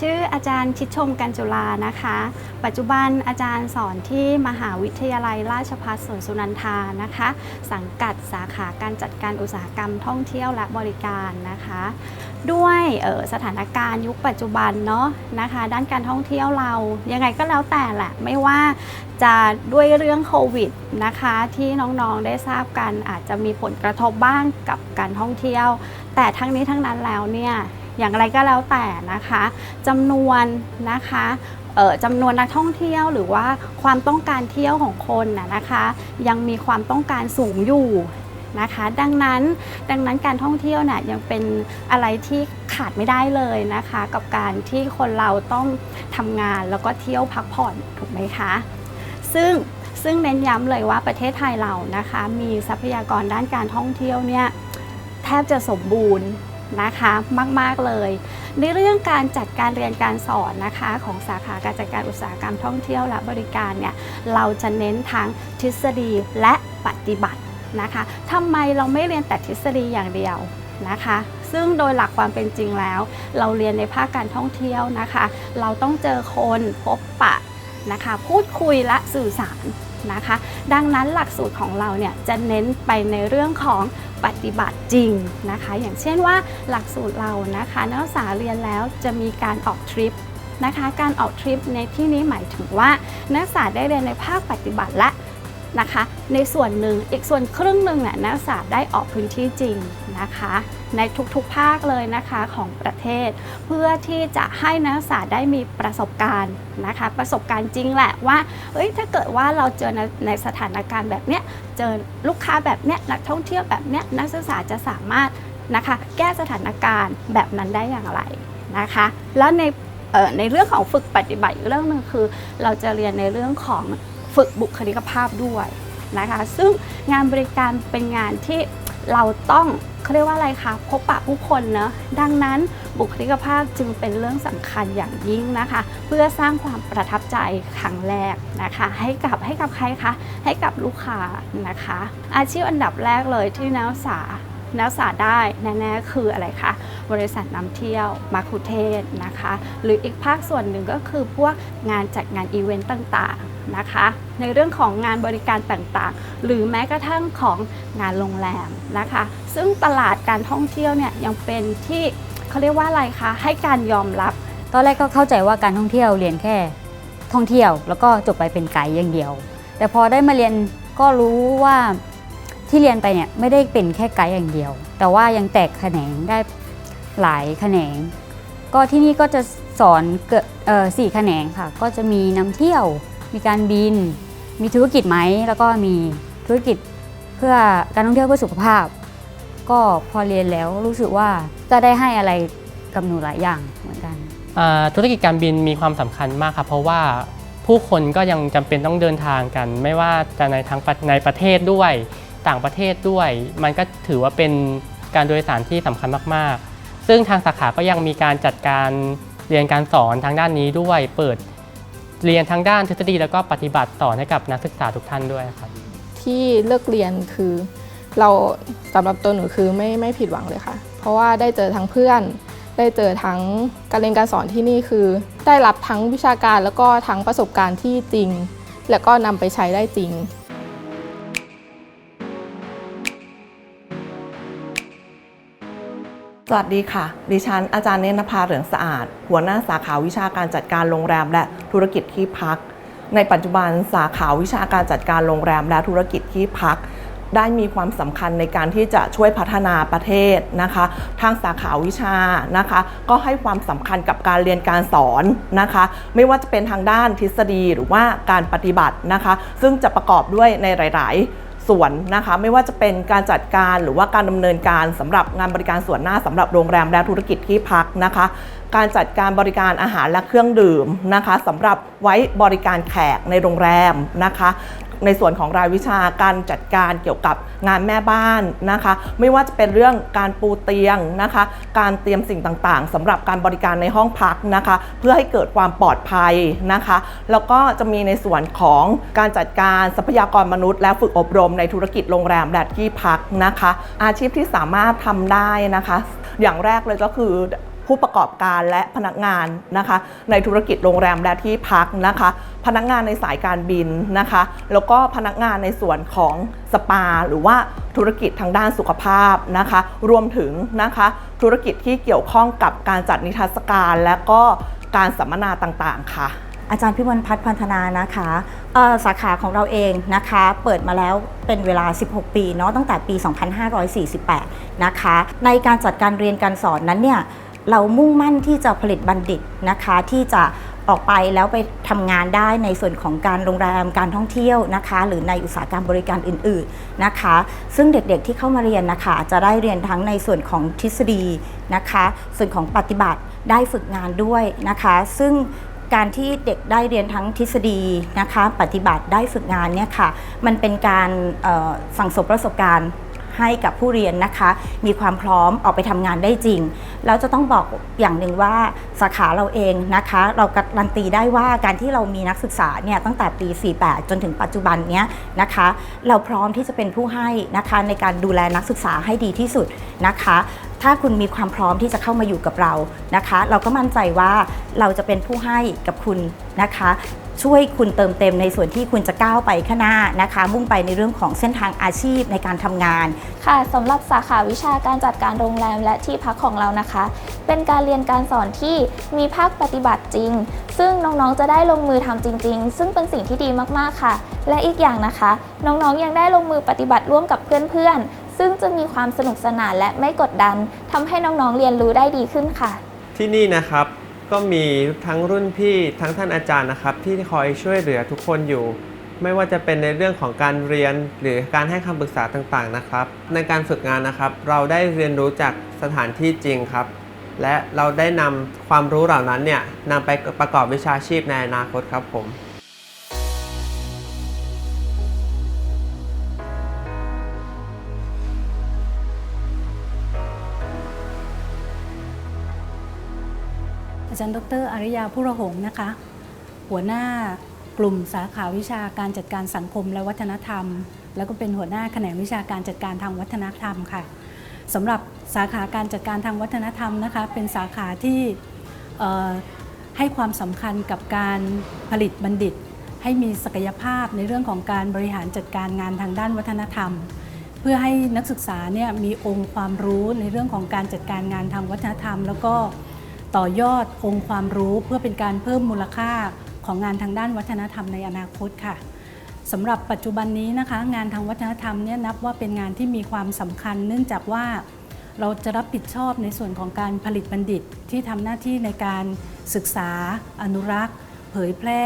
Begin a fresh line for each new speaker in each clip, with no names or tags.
ชื่ออาจารย์ชิดชมกันจุลานะคะ ปัจจุบันอาจารย์สอนที่มหาวิทยาลัยราชภัฏสวนสุนันทานะคะ สังกัดสาขาการจัดการอุตสาหกรรมท่องเที่ยวและบริการนะคะ ด้วยออสถานการณ์ยุคปัจจุบันเนาะนะคะ ด้านการท่องเที่ยวเรายังไงก็แล้วแต่แหละไม่ว่าจะด้วยเรื่องโควิดนะคะที่น้องๆได้ทราบกันอาจจะมีผลกระทบบ้างกับการท่องเที่ยว แต่ทั้งนี้ทั้งนั้นแล้วเนี่ย อย่างไรก็แล้วแต่นะคะจำนวนนะคะจำนวนนักท่องเที่ยวหรือว่าความต้องการเที่ยวของคนนะนะคะ ยังมีความต้องการสูงอยู่นะคะ ดังนั้นดังนั้นการท่องเที่ยวนี่ยยังเป็นอะไรที่ขาดไม่ได้เลยนะคะ กับการที่คนเราต้องทำงานแล้วก็เที่ยวพักผ่อนถูกไหมคะ ซึ่งซึ่งเน้นย้ำเลยว่าประเทศไทยเรานะคะ มีทรัพยากรด้านการท่องเที่ยวเนี่ยแทบจะสมบูรณ์ นะคะมาก ๆ เลย ในเรื่องการจัดการเรียนการสอนนะคะของสาขาการจัดการอุตสาหกรรมท่องเที่ยวและบริการเนี่ยเราจะเน้นทั้งทฤษฎีและปฏิบัตินะคะทำไมเราไม่เรียนแต่ทฤษฎีอย่างเดียวนะคะ ซึ่งโดยหลักความเป็นจริงแล้ว เราเรียนในภาคการท่องเที่ยวนะคะ เราต้องเจอคนพบปะนะคะ พูดคุยและสื่อสาร นะคะ ดังนั้นหลักสูตรของเราเนี่ยจะเน้นไปในเรื่องของปฏิบัติจริงนะคะ อย่างเช่นว่าหลักสูตรเรานะคะนักศึกษาเรียนแล้วจะมีการออกทริปนะคะการออกทริปในที่นี้หมายถึงว่านักศึกษาได้เรียนในภาคปฏิบัติและนะคะ ในส่วนหนึ่งอีกส่วนครึ่งหนึ่งเนี่ยนักศึกษาได้ออกพื้นที่จริงนะคะ ในทุกๆภาคเลยนะคะของประเทศ เพื่อที่จะให้นักศึกษาได้มีประสบการณ์นะคะ ประสบการณ์จริงแหละว่าเอ้ยถ้าเกิดว่าเราเจอในในสถานการณ์แบบเนี้ยเจอลูกค้าแบบเนี้ยนักท่องเที่ยวแบบเนี้ยนักศึกษาจะสามารถนะคะแก้สถานการณ์แบบนั้นได้อย่างไรนะคะ แล้วในในเรื่องของฝึกปฏิบัติเรื่องหนึ่งคือ เราจะเรียนในเรื่องของฝึกบุคลิกภาพด้วยนะคะ ซึ่งงานบริการเป็นงานที่ เราต้องเขาเรียกว่าอะไรคะพบปะผู้คนเนอะดังนั้นบุคลิกภาพจึงเป็นเรื่องสำคัญอย่างยิ่งนะคะ เพื่อสร้างความประทับใจครั้งแรกนะคะ ให้กับให้กับใครคะให้กับลูกค้านะคะ อาชีพอันดับแรกเลยที่นักศึกษานักศึกษาได้แน่ๆคืออะไรคะ บริษัทนำเที่ยวมาคุเทศนะคะ หรืออีกภาคส่วนหนึ่งก็คือพวกงานจัดงานอีเวนต์ต่างๆนะคะ ในเรื่องของงานบริการต่างๆ หรือแม้กระทั่งของงานโรงแรมนะคะ ซึ่งตลาดการท่องเที่ยวเนี่ยยังเป็นที่เขาเรียกว่าอะไรคะให้การยอมรับ
ตอนแรกก็เข้าใจว่าการท่องเที่ยวเรียนแค่ท่องเที่ยว แล้วก็จบไปเป็นไกด์อย่างเดียว แต่พอได้มาเรียนก็รู้ว่าที่เรียนไปเนี่ยไม่ได้เป็นแค่ไกด์อย่างเดียว แต่ว่ายังแตกแขนงได้ หลายแขนง ก็ที่นี่ก็จะสอนเกิดเอ่อสี่แขนงค่ะ ก็จะมีนำเที่ยว มีการบิน มีธุรกิจไหม แล้วก็มีธุรกิจเพื่อการท่องเที่ยวเพื่อสุขภาพ ก็พอเรียนแล้วรู้สึกว่าก็ได้ให้อะไรกับหนูหลายอย่างเหมือนกัน
ธุรกิจการบินมีความสำคัญมากครับเพราะว่าผู้คนก็ยังจำเป็นต้องเดินทางกัน ไม่ว่าจะในทั้งในประเทศด้วยต่างประเทศด้วย มันก็ถือว่าเป็นการโดยสารที่สำคัญมากๆ ซึ่งทางสาขาก็ยังมีการจัดการเรียนการสอนทางด้านนี้ด้วย เปิดเรียนทั้งด้านทฤษฎีแล้วก็ปฏิบัติสอนให้กับนักศึกษาทุกท่านด้วยครับ
ที่เลิกเรียนคือเราสำหรับตัวหนูคือไม่ไม่ผิดหวังเลยค่ะ เพราะว่าได้เจอทั้งเพื่อน ได้เจอทั้งการเรียนการสอนที่นี่คือ ได้รับทั้งวิชาการแล้วก็ทั้งประสบการณ์ที่จริง แล้วก็นำไปใช้ได้จริง
สวัสดีค่ะ ดิฉันอาจารย์เนนภาเหลืองสะอาด หัวหน้าสาขาวิชาการจัดการโรงแรมและธุรกิจที่พัก ในปัจจุบันสาขาวิชาการจัดการโรงแรมและธุรกิจที่พัก ได้มีความสำคัญในการที่จะช่วยพัฒนาประเทศนะคะ ทางสาขาวิชานะคะ ก็ให้ความสำคัญกับการเรียนการสอนนะคะ ไม่ว่าจะเป็นทางด้านทฤษฎีหรือว่าการปฏิบัตินะคะ ซึ่งจะประกอบด้วยในหลาย ๆ ส่วนนะคะไม่ว่าจะเป็นการจัดการหรือว่าการดำเนินการสำหรับงานบริการส่วนหน้าสำหรับโรงแรมและธุรกิจที่พักนะคะ การจัดการบริการอาหารและเครื่องดื่มนะคะสำหรับไว้บริการแขกในโรงแรมนะคะ ในส่วนของรายวิชาการจัดการเกี่ยวกับงานแม่บ้านนะคะ ไม่ว่าจะเป็นเรื่องการปูเตียงนะคะ การเตรียมสิ่งต่างๆสำหรับการบริการในห้องพักนะคะ เพื่อให้เกิดความปลอดภัยนะคะ แล้วก็จะมีในส่วนของการจัดการทรัพยากรมนุษย์ และฝึกอบรมในธุรกิจโรงแรมและที่พักนะคะ อาชีพที่สามารถทำได้นะคะ อย่างแรกเลยก็คือ ผู้ประกอบการและพนักงานนะคะ ในธุรกิจโรงแรมและที่พักนะคะ พนักงานในสายการบินนะคะ แล้วก็พนักงานในส่วนของสปา หรือว่าธุรกิจทางด้านสุขภาพนะคะ รวมถึงนะคะ ธุรกิจที่เกี่ยวข้องกับการจัดนิทรรศการและก็การสัมมนาต่างๆ ค่ะ
อาจารย์พิมลพัฒน์พันธนานะคะสาขาของเราเองนะคะ เปิดมาแล้วเป็นเวลา 16 ปีเนาะตั้งแต่ปี 2548 นะคะ ในการจัดการเรียนการสอนนั้นเนี่ย เรามุ่งมั่นที่จะผลิตบัณฑิตนะคะที่จะออกไปแล้วไปทำงานได้ในส่วนของการโรงแรมการท่องเที่ยวนะคะ หรือในอุตสาหกรรมบริการอื่น ๆนะคะ ซึ่งเด็กๆที่เข้ามาเรียนนะคะ จะได้เรียนทั้งในส่วนของทฤษฎีนะคะ ส่วนของปฏิบัติได้ฝึกงานด้วยนะคะ ซึ่งการที่เด็กได้เรียนทั้งทฤษฎีนะคะ ปฏิบัติได้ฝึกงานเนี่ยค่ะ มันเป็นการสั่งสมประสบการณ์ ให้กับผู้เรียนนะคะ มีความพร้อมออกไปทำงานได้จริง แล้วจะต้องบอกอย่างหนึ่งว่าสาขาเราเองนะคะ เราการันตีได้ว่าการที่เรามีนักศึกษาเนี่ยตั้งแต่ปี 48 จนถึงปัจจุบันเนี้ยนะคะ เราพร้อมที่จะเป็นผู้ให้นะคะในการดูแลนักศึกษาให้ดีที่สุดนะคะถ้าคุณมีความพร้อมที่จะเข้ามาอยู่กับเรานะคะ เราก็มั่นใจว่าเราจะเป็นผู้ให้กับคุณนะคะ ช่วยคุณเติมเต็มในส่วนที่คุณจะก้าวไปข้างหน้านะคะ มุ่งไปในเรื่องของเส้นทางอาชีพในการทำงาน
ค่ะสำหรับสาขาวิชาการจัดการโรงแรมและที่พักของเรานะคะ เป็นการเรียนการสอนที่มีภาคปฏิบัติจริง ซึ่งน้องๆจะได้ลงมือทำจริง ๆ ซึ่งเป็นสิ่งที่ดีมากๆค่ะ และอีกอย่างนะคะ น้องๆยังได้ลงมือปฏิบัติร่วมกับเพื่อนๆ ซึ่งจะมีความสนุกสนานและไม่กดดันทำให้น้องๆเรียนรู้ได้ดีขึ้นค่ะ
ที่นี่นะครับ ก็มีทั้งรุ่นพี่ทั้งท่านอาจารย์นะครับ ที่คอยช่วยเหลือทุกคนอยู่ ไม่ว่าจะเป็นในเรื่องของการเรียนหรือการให้คำปรึกษาต่างๆนะครับ ในการฝึกงานนะครับ เราได้เรียนรู้จากสถานที่จริงครับ และเราได้นำความรู้เหล่านั้นเนี่ยนำไปประกอบวิชาชีพในอนาคตครับผม
จารย์ดรอริยาผู้ระหงนะคะ หัวหน้ากลุ่มสาขาวิชาการจัดการสังคมและวัฒนธรรม แล้วก็เป็นหัวหน้าแขนงวิชาการจัดการทางวัฒนธรรมค่ะสำหรับสาขาการจัดการทางวัฒนธรรมนะคะ เป็นสาขาที่ให้ความสำคัญกับการผลิตบัณฑิต ให้มีศักยภาพในเรื่องของการบริหารจัดการงานทางด้านวัฒนธรรม เพื่อให้นักศึกษาเนี่ยมีองค์ความรู้ในเรื่องของการจัดการงานทางวัฒนธรรม แล้วก็ ต่อยอดองค์ความรู้เพื่อเป็นการเพิ่มมูลค่าของงานทางด้านวัฒนธรรมในอนาคตค่ะสำหรับปัจจุบันนี้นะคะ งานทางวัฒนธรรมเนี่ยนับว่าเป็นงานที่มีความสำคัญ เนื่องจากว่าเราจะรับผิดชอบในส่วนของการผลิตบัณฑิตที่ทำหน้าที่ในการศึกษา อนุรักษ์ เผยแพร่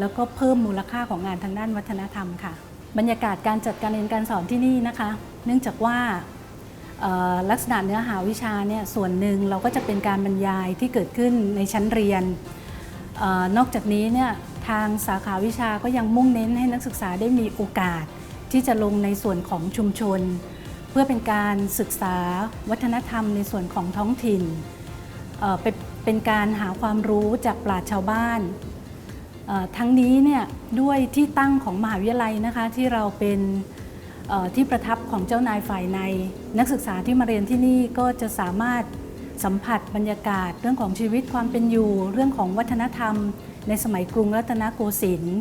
แล้วก็เพิ่มมูลค่าของงานทางด้านวัฒนธรรมค่ะ บรรยากาศการจัดการเรียนการสอนที่นี่นะคะ เนื่องจากว่า ลักษณะเนื้อหาวิชาเนี่ยส่วนหนึ่งเราก็จะเป็นการบรรยายที่เกิดขึ้นในชั้นเรียนออนอกจากนี้เนี่ยทางสาขาวิชาก็ยังมุ่งเน้นให้นักศึกษาได้มีโอกาส ที่จะลงในส่วนของชุมชน เพื่อเป็นการศึกษาวัฒนธรรมในส่วนของท้องถิ่นเเป็นเป็นการหาความรู้จากปราชญ์ชาวบ้านทั้งนี้เนี่ยด้วยที่ตั้งของมหาวิทยาลัยนะคะที่เราเป็น ที่ประทับของเจ้านายฝ่ายใน นักศึกษาที่มาเรียนที่นี่ก็จะสามารถสัมผัสบรรยากาศ เรื่องของชีวิตความเป็นอยู่ เรื่องของวัฒนธรรม ในสมัยกรุงรัตนโกสินทร์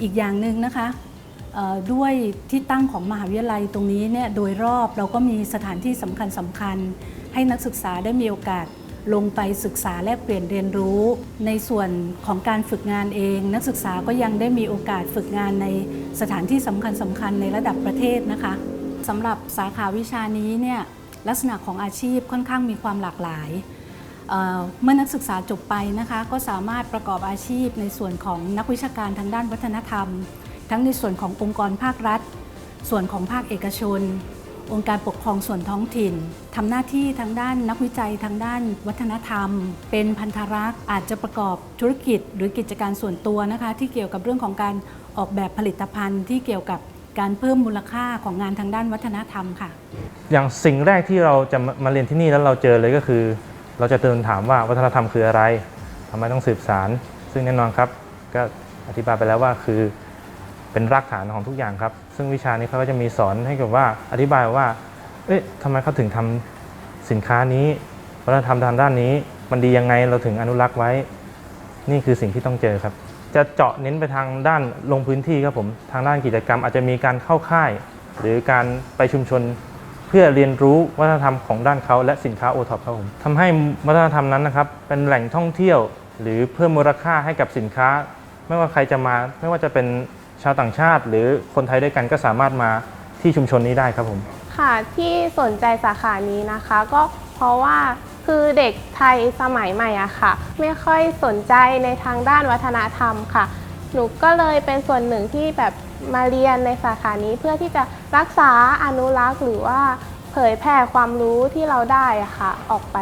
อีกอย่างหนึ่งนะคะด้วยที่ตั้งของมหาวิทยาลัยตรงนี้เนี่ยโดยรอบเราก็มีสถานที่สำคัญสำคัญๆให้นักศึกษาได้มีโอกาส ลงไปศึกษาแลกเปลี่ยนเรียนรู้ ในส่วนของการฝึกงานเอง นักศึกษาก็ยังได้มีโอกาสฝึกงานในสถานที่สำคัญสำคัญในระดับประเทศนะคะสำหรับสาขาวิชานี้เนี่ยลักษณะของอาชีพค่อนข้างมีความหลากหลายเเมื่อนักศึกษาจบไปนะคะก็สามารถประกอบอาชีพในส่วนของนักวิชาการทางด้านวัฒนธรรม ทั้งในส่วนขององค์กรภาครัฐ ส่วนของภาคเอกชน องค์การปกครองส่วนท้องถิ่นทำหน้าที่ทางด้านนักวิจัยทางด้านวัฒนธรรม เป็นพันธรักษ์อาจจะประกอบธุรกิจ หรือกิจการส่วนตัวนะคะ ที่เกี่ยวกับเรื่องของการออกแบบผลิตภัณฑ์ ที่เกี่ยวกับการเพิ่มมูลค่าของงานทางด้านวัฒนธรรมค่ะ
อย่างสิ่งแรกที่เราจะมาเรียนที่นี่แล้วเราเจอเลยก็คือ เราจะเตือนถามว่าวัฒนธรรมคืออะไรทำไมต้องสืบสาร ซึ่งแน่นอนครับก็อธิบายไปแล้วว่าคือ เป็นรากฐานของทุกอย่างครับ ซึ่งวิชานี้เขาก็จะมีสอนให้กับว่าอธิบายว่า เอ๊ะทำไมเขาถึงทำสินค้านี้วัฒนธรรมทางด้านนี้ มันดียังไงเราถึงอนุรักษ์ไว้ นี่คือสิ่งที่ต้องเจอครับ จะเจาะเน้นไปทางด้านลงพื้นที่ครับผมทางด้านกิจกรรม อาจจะมีการเข้าค่าย หรือการไปชุมชนเพื่อเรียนรู้วัฒนธรรมของด้านเขาและสินค้าโอท็อปครับผมทำให้วัฒนธรรมนั้นนะครับเป็นแหล่งท่องเที่ยว หรือเพิ่มมูลค่าให้กับสินค้า ไม่ว่าใครจะมา ไม่ว่าจะเป็น ชาวต่างชาติ หรือคนไทยด้วยกันก็สามารถมาที่ชุมชนนี้ได้ครับผม
ค่ะที่สนใจสาขานี้นะคะ ก็เพราะว่าคือเด็กไทยสมัยใหม่อะค่ะ ไม่ค่อยสนใจในทางด้านวัฒนธรรมค่ะ หนูก็เลยเป็นส่วนหนึ่งที่แบบมาเรียนในสาขานี้เพื่อที่จะรักษาอนุรักษ์หรือว่าเผยแผ่ความรู้ที่เราได้อะค่ะ ออกไป